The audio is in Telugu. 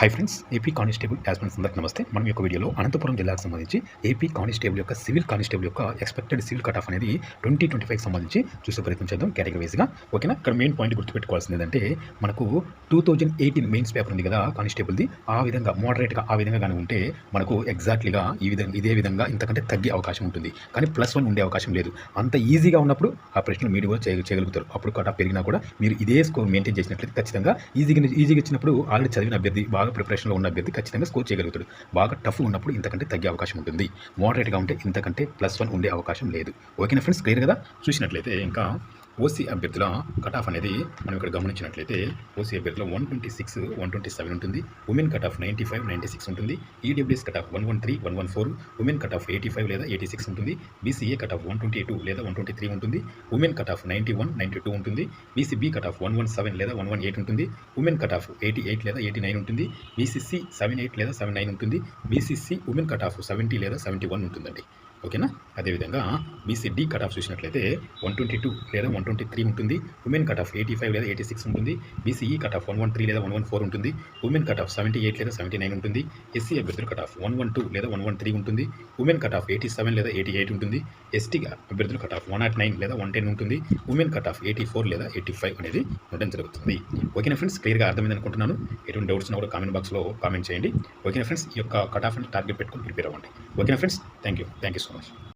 హై ఫ్రెండ్స్ ఏపీ కానిస్టేబుల్ యాస్మెన్స్ అందరికి నమస్తే. మనం యొక్క వీడియోలో అనంతపురం జిల్లాకు సంబంధించి ఏపీ కానిస్టేబుల్ యొక్క సివిల్ కానిస్టేబుల్ యొక్క ఎక్స్పెక్టెడ్ సివిల్ కట్ ఆఫ్ అనేది ట్వంటీ ట్వంటీ ఫైవ్ సంబంధించి చూసే ప్రయత్నం చేద్దాం కేటగిరీస్గా ఓకేనా? ఇక్కడ మెయిన్ పాయింట్ గుర్తుపెట్టుకోవాల్సింది ఏంటంటే మనకు two thousand eighteen mains paper ఉంది కదా కానిస్టేబుల్ది ఆ విధంగా మోడరేట్గా ఆ విధంగా కానీ ఉంటే మనకు ఎగ్జాక్ట్లీగా ఈ విధంగా ఇదే విధంగా ఇంతకంటే తగ్గే అవకాశం ఉంటుంది. కానీ ప్లస్ వన్ ఉండే అవకాశం లేదు. అంత ఈజీగా ఉన్నప్పుడు ఆ ప్రశ్నలు మీరు కూడా చేయగలుగుతారు. అప్పుడు కట్ ఆఫ్ పెరిగినా కూడా మీరు ఇదే స్కోర్ మెయింటైన్ చేసినట్లయితే ఖచ్చితంగా ఈజీగా ఈజీగా ఇచ్చినప్పుడు ఆల్రెడీ చదివిన అభ్యర్థి బాగా ప్రిపరేషన్లో ఉన్న అభ్యర్థి ఖచ్చితంగా స్కోర్ చేయగలుగుతాడు. బాగా టఫ్ ఉన్నప్పుడు ఇంతకంటే తగ్గే అవకాశం ఉంటుంది. మోడరేట్గా ఉంటే ఇంతకంటే ప్లస్ వన్ ఉండే అవకాశం లేదు. ఓకేనా ఫ్రెండ్స్ క్లియర్ కదా? చూసినట్లయితే ఇంకా ఓసీ అభ్యర్థుల కట్ ఆఫ్ అనేది మనం ఇక్కడ గమనించినట్లయితే ఓసీ అభ్యర్థుల one twenty six one twenty seven ఉంటుంది. Women cut off ninety five ninety six ఉంటుంది. EWS cut off one one three one one four women cut off eighty five లేదా ఎయిటీ సిక్స్ ఉంటుంది. BCA cut off one twenty two లేదా వన్ ట్వంటీ త్రీ ఉంటుంది. Women cut off ninety one ninety two ఉంటుంది BCB cut off one one seven లేదా వన్ వన్ ఎయిట్ ఉంటుంది. Women cut off eighty eight లేదా ఎయిటీ నైన్ ఉంటుంది బీసీసీ సెవెన్ ఎయిట్ లేదా సెవెన్ నైన్ ఉంటుంది. BCC women cut off seventy లేదా సెవెంటీ వన్ ఉంటుందండి. ఓకేనా? అదేవిధంగా బీసీడీ కట్ ఆఫ్ చూసినట్లయితే వన్ ట్వంటీ టూ లేదా వన్ ట్వంటీ త్రీ ఉంటుంది. Women cut off eighty five లేదా ఎయిటీ సిక్స్ ఉంటుంది BCE cut off one one three లేదా వన్ వన్ ఫోర్ ఉంటుంది. Women cut off seventy eight లేదా సెవెంటీ నైన్ ఉంటుంది ఎస్సీ అభ్యర్థుల cut off one one two లేదా వన్ వన్ త్రీ ఉంటుంది. Women cut off eighty seven లేదా ఎయిటీ ఎయిట్ ఉంటుంది ఎస్టీ అభ్యర్థుల cut off one nought nine లేదా వన్ టెన్ ఉంటుంది. Women cut off eighty four లేదా ఎయిటీ ఫైవ్ అనేది ఉండడం జరుగుతుంది. ఓకేనా ఫ్రెండ్స్? క్లియర్గా అర్థమైంది అనుకుంటున్నాను. ఎటువంటి డౌట్స్ ఉన్నా కూడా కామెంట్ బాక్స్లో కామెంట్ చేయండి. ఓకేనా ఫ్రెండ్స్? ఈ యొక్క కట్ ఆఫ్ టార్గెట్ పెట్టుకొని ప్రిపేర్ అవ్వండి. ఓకేనా friends? Thank you thank you so personas.